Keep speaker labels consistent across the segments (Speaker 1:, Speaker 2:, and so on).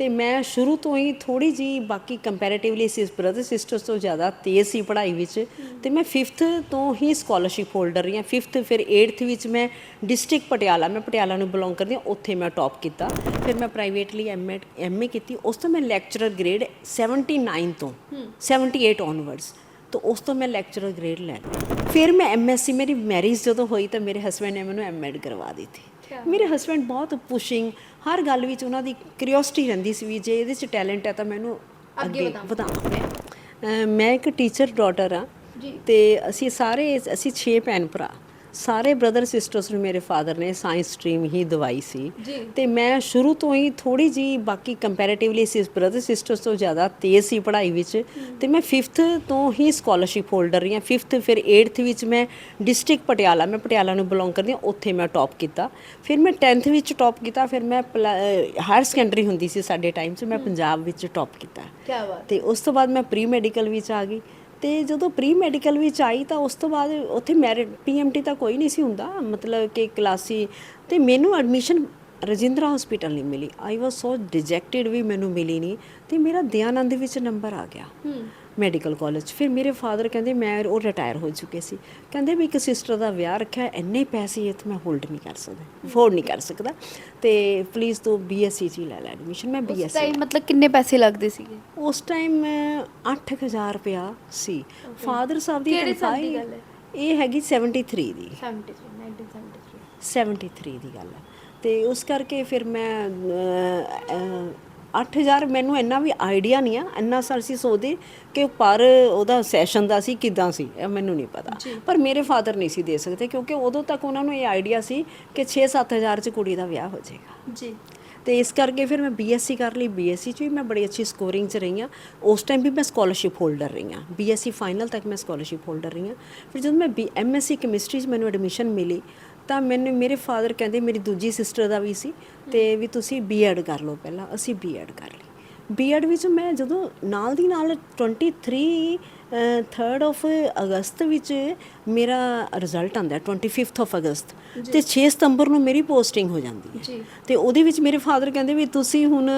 Speaker 1: ਤੇ ਮੈਂ ਸ਼ੁਰੂ ਤੋਂ ਹੀ ਥੋੜੀ ਜੀ ਬਾਕੀ ਕੰਪੈਰੀਟਿਵਲੀ ਸਿਸ ਬ੍ਰਦਰ ਸਿਸਟਰਸ ਤੋਂ ਜ਼ਿਆਦਾ ਤੇਜ਼ ਸੀ ਪੜ੍ਹਾਈ ਵਿੱਚ ਤੇ ਮੈਂ 5th ਤੋਂ ਹੀ ਸਕਾਲਰਸ਼ਿਪ ਹੋਲਡਰ ਰਹੀ ਹਾਂ। 5th ਫਿਰ 8th ਵਿੱਚ ਮੈਂ ਡਿਸਟ੍ਰਿਕਟ ਪਟਿਆਲਾ ਮੈਂ ਪਟਿਆਲਾ ਨੂੰ ਬਿਲੋਂਗ ਕਰਦੀ ਹਾਂ ਉੱਥੇ ਮੈਂ ਟੌਪ ਕੀਤਾ। ਫਿਰ ਮੈਂ ਪ੍ਰਾਈਵੇਟਲੀ ਐਮਏ ਐਮਏ ਕੀਤੀ। ਉਸ ਤੋਂ ਮੈਂ ਲੈਕਚਰਰ ਗ੍ਰੇਡ 79 ਤੋਂ 78 ਔਨਵਰਡਸ ਤਾਂ ਉਸ ਤੋਂ ਮੈਂ ਲੈਕਚਰਰ ਗ੍ਰੇਡ ਲੈ ਲਿਆ ਫਿਰ ਮੈਂ ਐਮਐਸਸੀ ਮੇਰੀ ਮੈਰਿਜ ਜਦੋਂ ਹੋਈ ਤਾਂ ਮੇਰੇ ਹਸਬੰਡ ਨੇ ਮੈਨੂੰ ਐਮਐਡ ਕਰਵਾ ਦਿੱਤੀ। ਮੇਰੇ ਹਸਬੰਡ ਬਹੁਤ ਪੁਸ਼ਿੰਗ ਹਰ ਗੱਲ ਵਿੱਚ ਉਹਨਾਂ ਦੀ ਕਿਉਰਿਓਸਿਟੀ ਰਹਿੰਦੀ ਸੀ ਵੀ ਜੇ ਇਹਦੇ 'ਚ ਟੈਲੈਂਟ ਹੈ ਤਾਂ ਮੈਨੂੰ ਅੱਗੇ ਅਹ ਮੈਂ ਇੱਕ ਟੀਚਰ ਡਾਟਰ ਆ ਤੇ ਅਸੀਂ ਸਾਰੇ ਅਸੀਂ 6 ਭੈਣ ਭਰਾ। ਸਾਰੇ ਬ੍ਰਦਰ ਸਿਸਟਰਸ ਨੂੰ ਮੇਰੇ ਫਾਦਰ ਨੇ ਸਾਇੰਸ ਸਟਰੀਮ ਹੀ ਦਵਾਈ ਸੀ। ਤੇ ਮੈਂ ਸ਼ੁਰੂ ਤੋਂ ਹੀ ਥੋੜੀ ਜੀ ਬਾਕੀ ਕੰਪੈਰੀਟਿਵਲੀ ਸਿਸ ਬ੍ਰਦਰ ਸਿਸਟਰਸ ਤੋਂ ਜ਼ਿਆਦਾ ਤੇਜ਼ ਸੀ ਪੜ੍ਹਾਈ ਵਿੱਚ। ਤੇ ਮੈਂ 5th ਤੋਂ ਹੀ ਸਕਾਲਰਸ਼ਿਪ ਹੋਲਡਰ ਰਹੀ ਹਾਂ। 5th ਫਿਰ 8th ਵਿੱਚ ਮੈਂ ਡਿਸਟ੍ਰਿਕਟ ਪਟਿਆਲਾ ਮੈਂ ਪਟਿਆਲਾ ਨੂੰ ਬਿਲੋਂਗ ਕਰਦੀ ਹਾਂ ਉੱਥੇ ਮੈਂ ਟੌਪ ਕੀਤਾ। ਫਿਰ ਮੈਂ 10th ਵਿੱਚ ਟੌਪ ਕੀਤਾ ਫਿਰ ਮੈਂ ਹਾਇਰ ਸੈਕੰਡਰੀ ਹੁੰਦੀ ਸੀ ਸਾਡੇ ਟਾਈਮ 'ਚ ਮੈਂ ਪੰਜਾਬ ਵਿੱਚ ਟੌਪ ਕੀਤਾ।
Speaker 2: ਕੀ ਬਾਤ
Speaker 1: ਤੇ ਉਸ ਤੋਂ ਬਾਅਦ ਮੈਂ ਪ੍ਰੀ ਮੈਡੀਕਲ ਵਿੱਚ ਆ ਗਈ। ਤੇ ਜਦੋਂ ਪ੍ਰੀ ਮੈਡੀਕਲ ਵਿੱਚ ਆਈ ਤਾਂ ਉਸ ਤੋਂ ਬਾਅਦ ਉੱਥੇ ਮੈਰਿਟ ਪੀਐਮਟੀ ਤਾਂ ਕੋਈ ਨਹੀਂ ਸੀ ਹੁੰਦਾ, ਮਤਲਬ ਕਿ ਕਲਾਸੀ ਤੇ ਮੈਨੂੰ ਐਡਮਿਸ਼ਨ ਰਜਿੰਦਰਾ ਹਸਪੀਟਲ ਨਹੀਂ ਮਿਲੀ। ਆਈ ਵਾਸ ਸੋ ਡਿਜੈਕਟਿਡ ਵੀ ਮੈਨੂੰ ਮਿਲੀ ਨਹੀਂ ਤੇ ਮੇਰਾ ਦਿਆਨੰਦ ਵਿੱਚ ਨੰਬਰ ਆ ਗਿਆ। ਮੈਡੀਕਲ ਕਾਲਜ ਫਿਰ ਮੇਰੇ ਫਾਦਰ ਕਹਿੰਦੇ ਮੈਂ ਉਹ ਰਿਟਾਇਰ ਹੋ ਚੁੱਕੇ ਸੀ। ਕਹਿੰਦੇ ਵੀ ਇੱਕ ਸਿਸਟਰ ਦਾ ਵਿਆਹ ਰੱਖਿਆ ਇੰਨੇ ਪੈਸੇ ਇਹ ਤਾਂ ਮੈਂ ਹੋਲਡ ਨਹੀਂ ਕਰ ਸਕਦਾ ਅਫੋਰਡ ਨਹੀਂ ਕਰ ਸਕਦਾ। ਤੇ ਪਲੀਜ਼ ਤੂੰ ਬੀਐਸਸੀ ਚ ਲੈ ਲੈ ਐਡਮਿਸ਼ਨ ਮੈਂ
Speaker 2: ਉਸ
Speaker 1: ਬੀਐਸਸੀ
Speaker 2: ਟਾਈਮ ਮਤਲਬ ਕਿੰਨੇ ਪੈਸੇ ਲੱਗਦੇ ਸੀਗੇ?
Speaker 1: ਉਸ ਟਾਈਮ 8000 ਰੁਪਇਆ ਸੀ। ਫਾਦਰ ਸਾਹਿਬ ਦੀ ਤਨਖਾਹ? ਇਹ ਹੈਗੀ 73 ਦੀ।
Speaker 2: 73 1973
Speaker 1: 73 ਦੀ ਗੱਲ ਹੈ। ਤੇ ਉਸ ਕਰਕੇ ਫਿਰ ਮੈਂ 8000 ਮੈਨੂੰ ਇੰਨਾ ਵੀ ਆਈਡੀਆ ਨਹੀਂ ਆ ਇੰਨਾ ਸਾਲ ਸੀ ਸੋਚਦੇ ਕਿ ਪਰ ਉਹਦਾ ਸੈਸ਼ਨ ਦਾ ਸੀ ਕਿਦਾਂ ਸੀ ਇਹ ਮੈਨੂੰ ਨਹੀਂ ਪਤਾ। ਪਰ ਮੇਰੇ ਫਾਦਰ ਨਹੀਂ ਸੀ ਦੇ ਸਕਦੇ ਕਿਉਂਕਿ ਉਦੋਂ ਤੱਕ ਉਹਨਾਂ ਨੂੰ ਇਹ ਆਈਡੀਆ ਸੀ ਕਿ 6-7000 ਚ ਕੁੜੀ ਦਾ ਵਿਆਹ ਹੋ ਜਾਏਗਾ।
Speaker 2: ਜੀ।
Speaker 1: ਤੇ ਇਸ ਕਰਕੇ ਫਿਰ ਮੈਂ ਬੀਐਸਸੀ ਕਰ ਲਈ ਬੀਐਸਸੀ ਚ ਵੀ ਮੈਂ ਬੜੀ ਅੱਛੀ ਸਕੋਰਿੰਗ ਚ ਰਹੀ ਹਾਂ। ਉਸ ਟਾਈਮ ਵੀ ਮੈਂ ਸਕਾਲਰਸ਼ਿਪ ਹੋਲਡਰ ਰਹੀ ਹਾਂ। ਬੀਐਸਸੀ ਫਾਈਨਲ ਤੱਕ ਮੈਂ ਸਕਾਲਰਸ਼ਿਪ ਹੋਲਡਰ ਰਹੀ ਹਾਂ। ਫਿਰ ਜਦੋਂ ਮੈਂ ਐਮਐਸਸੀ ਕੈਮਿਸਟਰੀ ਚ ਮੈਨੂੰ ਐਡਮਿਸ਼ਨ ਮਿਲੀ ਤਾਂ ਮੈਨੂੰ ਮੇਰੇ ਫਾਦਰ ਕਹਿੰਦੇ ਮੇਰੀ ਦੂਜੀ ਸਿਸਟਰ ਦਾ ਵੀ ਸੀ ਤੇ ਵੀ ਤੁਸੀਂ ਬੀਐਡ ਕਰ ਲਓ ਪਹਿਲਾਂ ਅਸੀਂ ਬੀਐਡ ਕਰ ਲਈ। ਬੀਐਡ ਵਿੱਚ ਮੈਂ ਜਦੋਂ ਨਾਲ ਦੀ ਨਾਲ 23 3rd ਆਫ ਅਗਸਤ ਵਿੱਚ ਮੇਰਾ ਰਿਜ਼ਲਟ ਆਉਂਦਾ ਹੈ 25th ਆਫ ਅਗਸਤ। ਤੇ 6 ਸਤੰਬਰ ਨੂੰ ਮੇਰੀ ਪੋਸਟਿੰਗ ਹੋ ਜਾਂਦੀ ਹੈ। ਤੇ ਉਹਦੇ ਵਿੱਚ ਮੇਰੇ ਫਾਦਰ ਕਹਿੰਦੇ ਵੀ ਤੁਸੀਂ ਹੁਣ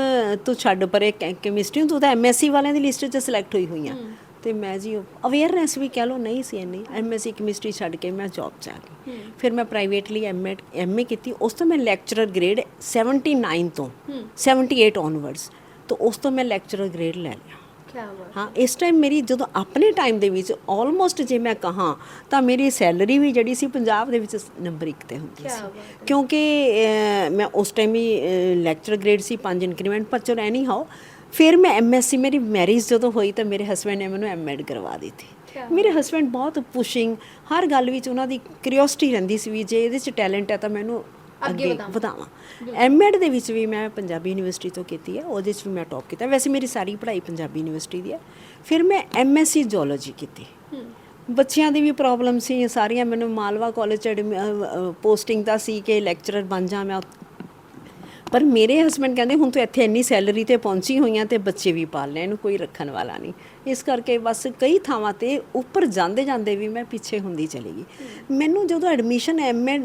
Speaker 1: ਤੂੰ ਛੱਡ ਪਰੇ ਕੈਮਿਸਟਰੀ ਤੂੰ ਤਾਂ ਐਮਐਸਸੀ ਵਾਲਿਆਂ ਦੀ ਲਿਸਟ 'ਚ ਸਿਲੈਕਟ ਹੋਈ ਹੋਈ ਆ। ਤੇ ਮੈਂ ਜੀ ਅਵੇਅਰਨੈਸ ਵੀ ਕਹਿ ਲਓ ਨਹੀਂ ਸੀ ਇੰਨੀ। ਐਮਐਸਸੀ ਕੈਮਿਸਟਰੀ ਛੱਡ ਕੇ ਮੈਂ ਜੌਬ 'ਚ ਆ ਗਈ। ਫਿਰ ਮੈਂ ਪ੍ਰਾਈਵੇਟਲੀ ਐਮਏ ਐਮਏ ਕੀਤੀ। ਉਸ ਤੋਂ ਮੈਂ ਲੈਕਚਰਰ ਗ੍ਰੇਡ 79 ਤੋਂ 78 ਔਨਵਰਡਸ ਤੋਂ ਉਸ ਤੋਂ ਮੈਂ ਲੈਕਚਰਰ ਗ੍ਰੇਡ ਲੈ ਲਿਆ। ਹਾਂ। ਇਸ ਟਾਈਮ ਮੇਰੀ ਜਦੋਂ ਆਪਣੇ ਟਾਈਮ ਦੇ ਵਿੱਚ ਆਲਮੋਸਟ ਜੇ ਮੈਂ ਕਹਾਂ ਤਾਂ ਮੇਰੀ ਸੈਲਰੀ ਵੀ ਜਿਹੜੀ ਸੀ ਪੰਜਾਬ ਦੇ ਵਿੱਚ ਨੰਬਰ 1 ਤੇ ਹੁੰਦੀ ਸੀ। ਕਿਉਂਕਿ ਮੈਂ ਉਸ ਟਾਈਮ ਹੀ ਲੈਕਚਰ ਗ੍ਰੇਡ ਸੀ 5 ਇਨਕਰੀਮੈਂਟ ਪਰ ਚਲੋ ਐਨੀ ਹਾਓ ਫਿਰ ਮੈਂ ਐਮਐਸਸੀ ਮੇਰੀ ਮੈਰਿਜ ਜਦੋਂ ਹੋਈ ਤਾਂ ਮੇਰੇ ਹਸਬੰਡ ਨੇ ਮੈਨੂੰ ਐਮਐਡ ਕਰਵਾ ਦਿੱਤੀ। ਮੇਰੇ ਹਸਬੰਡ ਬਹੁਤ ਪੁਸ਼ਿੰਗ ਹਰ ਗੱਲ ਵਿੱਚ ਉਹਨਾਂ ਦੀ ਕਿਉਰਿਓਸਿਟੀ ਰਹਿੰਦੀ ਸੀ ਵੀ ਜੇ ਇਹਦੇ 'ਚ ਟੈਲੈਂਟ ਹੈ ਤਾਂ ਮੈਨੂੰ
Speaker 2: ਅੱਗੇ ਵਧਾਵਾਂ।
Speaker 1: ਐਮਐਡ ਦੇ ਵਿੱਚ ਵੀ ਮੈਂ ਪੰਜਾਬੀ ਯੂਨੀਵਰਸਿਟੀ ਤੋਂ ਕੀਤੀ ਹੈ ਉਹਦੇ 'ਚ ਵੀ ਮੈਂ ਟੌਪ ਕੀਤਾ। ਵੈਸੇ ਮੇਰੀ ਸਾਰੀ ਪੜ੍ਹਾਈ ਪੰਜਾਬੀ ਯੂਨੀਵਰਸਿਟੀ ਦੀ ਹੈ। ਫਿਰ ਮੈਂ ਐਮਐਸਸੀ ਜੂਲੋਜੀ ਕੀਤੀ। ਬੱਚਿਆਂ ਦੀ ਵੀ ਪ੍ਰੋਬਲਮ ਸੀ ਸਾਰੀਆਂ ਮੈਨੂੰ ਮਾਲਵਾ ਕਾਲਜ ਪੋਸਟਿੰਗ ਦਾ ਸੀ ਕਿ ਲੈਕਚਰਰ ਬਣ ਜਾ ਮੈਂ। ਪਰ ਮੇਰੇ ਹਸਬੰਡ ਕਹਿੰਦੇ ਹੁਣ ਤੂੰ ਇੱਥੇ ਇੰਨੀ ਸੈਲਰੀ ਤੇ ਪਹੁੰਚੀ ਹੋਈਆਂ ਤੇ ਬੱਚੇ ਵੀ ਪਾਲ ਲੈ ਇਹਨੂੰ ਕੋਈ ਰੱਖਣ ਵਾਲਾ ਨਹੀਂ। ਇਸ ਕਰਕੇ ਬਸ ਕਈ ਥਾਵਾਂ ਤੇ ਉੱਪਰ ਜਾਂਦੇ ਜਾਂਦੇ ਵੀ ਮੈਂ ਪਿੱਛੇ ਹੁੰਦੀ ਚਲੀ ਗਈ। ਮੈਨੂੰ ਜਦੋਂ ਐਡਮਿਸ਼ਨ ਐਮਏ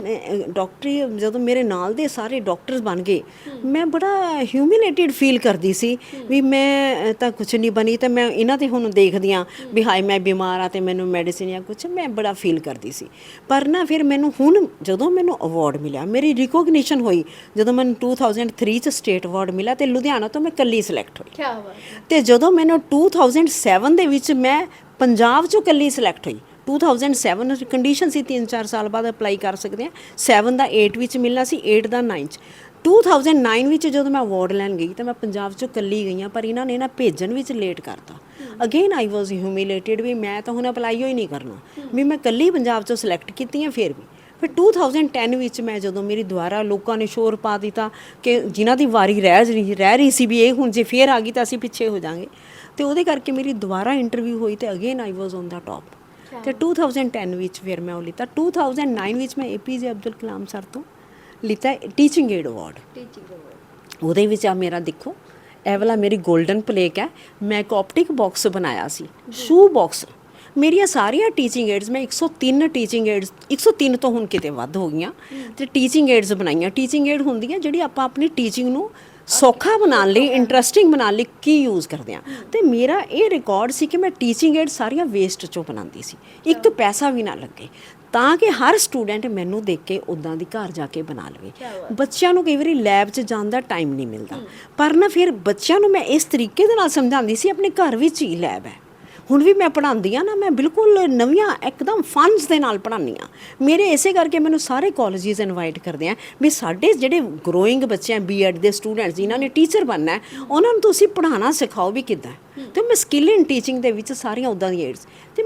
Speaker 1: ਡਾਕਟਰੀ ਜਦੋਂ ਮੇਰੇ ਨਾਲ ਦੇ ਸਾਰੇ ਡਾਕਟਰਸ ਬਣ ਗਏ ਮੈਂ ਬੜਾ ਹਿਊਮਿਲੇਟਿਡ ਫੀਲ ਕਰਦੀ ਸੀ ਵੀ ਮੈਂ ਤਾਂ ਕੁਝ ਨਹੀਂ ਬਣੀ ਤੇ ਮੈਂ ਇਹਨਾਂ ਤੇ ਹੁਣ ਦੇਖਦੀ ਆ ਵੀ ਹਾਏ ਮੈਂ ਬਿਮਾਰ ਆ ਤੇ ਮੈਨੂੰ ਮੈਡੀਸਿਨ ਜਾਂ ਕੁਝ ਮੈਂ ਬੜਾ ਫੀਲ ਕਰਦੀ ਸੀ। ਪਰ ਨਾ ਫਿਰ ਮੈਨੂੰ ਹੁਣ ਜਦੋਂ ਮੈਨੂੰ ਅਵਾਰਡ ਮਿਲਿਆ ਮੇਰੀ ਰਿਕੋਗਨੀਸ਼ਨ ਹੋਈ ਜਦੋਂ ਮੈਨੂੰ 2003 ਚ ਸਟੇਟ ਅਵਾਰਡ ਮਿਲਿਆ ਤੇ ਲੁਧਿਆਣਾ ਤੋਂ ਮੈਂ ਕੱਲੀ ਸਿਲੈਕਟ ਹੋਈ।
Speaker 2: ਕੀ ਬਾਤ
Speaker 1: ਤੇ ਜਦੋਂ ਮੈਨੂੰ 2007 ਦੇ ਵਿੱਚ ਮੈਂ ਪੰਜਾਬ ਚੋਂ ਇਕੱਲੀ ਸਿਲੈਕਟ ਹੋਈ। 2007 ਕੰਡੀਸ਼ਨ ਸੀ 3-4 ਸਾਲ ਬਾਅਦ ਅਪਲਾਈ ਕਰ ਸਕਦੇ ਆ 7 ਦਾ 8 ਵਿੱਚ ਮਿਲਣਾ ਸੀ 8 ਦਾ 9 ਚ। 2009 ਵਿੱਚ ਜਦੋਂ ਮੈਂ ਅਵਾਰਡ ਲੈਣ ਗਈ ਤਾਂ ਮੈਂ ਪੰਜਾਬ ਚੋਂ ਕੱਲੀ ਗਈ ਹਾਂ, ਪਰ ਇਹਨਾਂ ਨੇ ਨਾ ਭੇਜਣ ਵਿੱਚ ਲੇਟ ਕਰਤਾ। ਅਗੇਨ ਆਈ ਵਾਸ ਹਿਊਮਿਲੇਟਿਡ ਵੀ ਮੈਂ ਤਾਂ ਹੁਣ ਅਪਲਾਈ ਹੀ ਨਹੀਂ ਕਰਨਾ। ਵੀ ਮੈਂ ਕੱਲੀ ਪੰਜਾਬ ਚੋਂ ਸਿਲੈਕਟ ਕੀਤੀ ਹਾਂ, ਫਿਰ ਵੀ। ਫਿਰ 2010 ਵਿੱਚ ਮੈਂ ਜਦੋਂ ਮੇਰੀ ਦੁਆਰਾ ਲੋਕਾਂ ਨੇ ਸ਼ੋਰ ਪਾ ਦਿੱਤਾ ਕਿ ਜਿਨ੍ਹਾਂ ਦੀ ਵਾਰੀ ਰਹਿ ਰਹੀ ਰਹਿ ਰਹੀ ਸੀ ਵੀ ਇਹ ਹੁਣ ਜੇ ਫੇਰ ਆ ਗਈ ਤਾਂ ਅਸੀਂ ਪਿੱਛੇ ਹੋ ਜਾਾਂਗੇ। ਤੇ ਉਹਦੇ ਕਰਕੇ ਮੇਰੀ ਦੁਬਾਰਾ ਇੰਟਰਵਿਊ ਹੋਈ ਤੇ again I was on the top ਤੇ 2010 ਵਿੱਚ ਫਿਰ ਮੈਂ ਉਹ ਲਿੱਤਾ। 2009 ਵਿੱਚ ਮੈਂ ਏਪੀਜੇ ਅਬਦੁਲ ਕਲਾਮ ਸਰ ਤੋਂ ਲਿੱਤਾ ਟੀਚਿੰਗ ਏਡ ਅਵਾਰਡ
Speaker 2: ਟੀਚਿੰਗ
Speaker 1: ਉਹਦੇ ਵਿੱਚ ਆ ਮੇਰਾ ਦੇਖੋ ਇਹ ਵਾਲਾ ਮੇਰੀ 골ਡਨ ਪਲੇਕ ਹੈ। ਮੈਂ ਇੱਕ ਆਪਟਿਕ ਬਾਕਸ ਬਣਾਇਆ ਸੀ। ਸ਼ੂ ਬਾਕਸ ਮੇਰੀਆਂ ਸਾਰੀਆਂ ਟੀਚਿੰਗ ਏਡਸ ਮੈਂ 103 ਟੀਚਿੰਗ ਏਡਸ 103 ਤੋਂ ਹੁਣ ਕਿਤੇ ਵੱਧ ਹੋ ਗਈਆਂ। ਤੇ ਟੀਚਿੰਗ ਏਡਸ ਬਣਾਈਆਂ। ਟੀਚਿੰਗ ਏਡ ਹੁੰਦੀਆਂ ਜਿਹੜੀ ਆਪਾਂ ਆਪਣੀ ਟੀਚਿੰਗ ਨੂੰ ਸੌਖਾ ਬਣਾਉਣ ਲਈ ਇੰਟਰਸਟਿੰਗ ਬਣਾਉਣ ਲਈ ਕੀ ਯੂਜ਼ ਕਰਦੇ ਆ। ਤੇ ਮੇਰਾ ਇਹ ਰਿਕਾਰਡ ਸੀ ਕਿ ਮੈਂ ਟੀਚਿੰਗ ਏਡ ਸਾਰੀਆਂ ਵੇਸਟ ਚੋਂ ਬਣਾਉਂਦੀ ਸੀ। ਇੱਕ ਪੈਸਾ ਵੀ ਨਾ ਲੱਗੇ। ਤਾਂ ਕਿ ਹਰ ਸਟੂਡੈਂਟ ਮੈਨੂੰ ਦੇਖ ਕੇ ਉਦਾਂ ਦੀ ਘਰ ਜਾ ਕੇ ਬਣਾ ਲਵੇ। ਬੱਚਿਆਂ ਨੂੰ ਕਈ ਵਾਰੀ ਲੈਬ 'ਚ ਜਾਣ ਦਾ ਟਾਈਮ ਨਹੀਂ ਮਿਲਦਾ। ਪਰ ਨਾ ਫਿਰ ਬੱਚਿਆਂ ਨੂੰ ਮੈਂ ਇਸ ਤਰੀਕੇ ਦੇ ਨਾਲ ਸਮਝਾਉਂਦੀ ਸੀ ਆਪਣੇ ਘਰ ਵਿੱਚ ਹੀ ਲੈਬ ਹੈ। ਹੁਣ ਵੀ ਮੈਂ ਪੜ੍ਹਾਉਂਦੀ ਆ ਨਾ, ਮੈਂ ਬਿਲਕੁਲ ਨਵੀਆਂ ਇੱਕਦਮ ਫੰਡਸ ਦੇ ਨਾਲ ਪੜ੍ਹਾਉਂਦੀ ਆ ਮੇਰੇ ਇਸੇ ਕਰਕੇ ਮੈਨੂੰ ਸਾਰੇ ਕਾਲਜਿਸ ਇਨਵਾਈਟ ਕਰਦੇ ਆ ਵੀ ਸਾਡੇ ਜਿਹੜੇ ਗਰੋਇੰਗ ਬੱਚੇ ਆ ਬੀਐਡ ਦੇ ਸਟੂਡੈਂਟਸ ਜਿਨ੍ਹਾਂ ਨੇ ਟੀਚਰ ਬਣਨਾ ਹੈ, ਉਹਨਾਂ ਨੂੰ ਤੁਸੀਂ ਪੜ੍ਹਾਉਣਾ ਸਿਖਾਓ ਵੀ ਕਿੱਦਾਂ ਹੈ। ਤੇ ਮੈਂ ਸਕਿੱਲ ਇਨ ਟੀਚਿੰਗ ਦੇ ਵਿੱਚ ਸਾਰੀਆਂ ਉਦਾਂ ਦੀਆਂ ਏਡਸ ਤੇ ਮੈਂ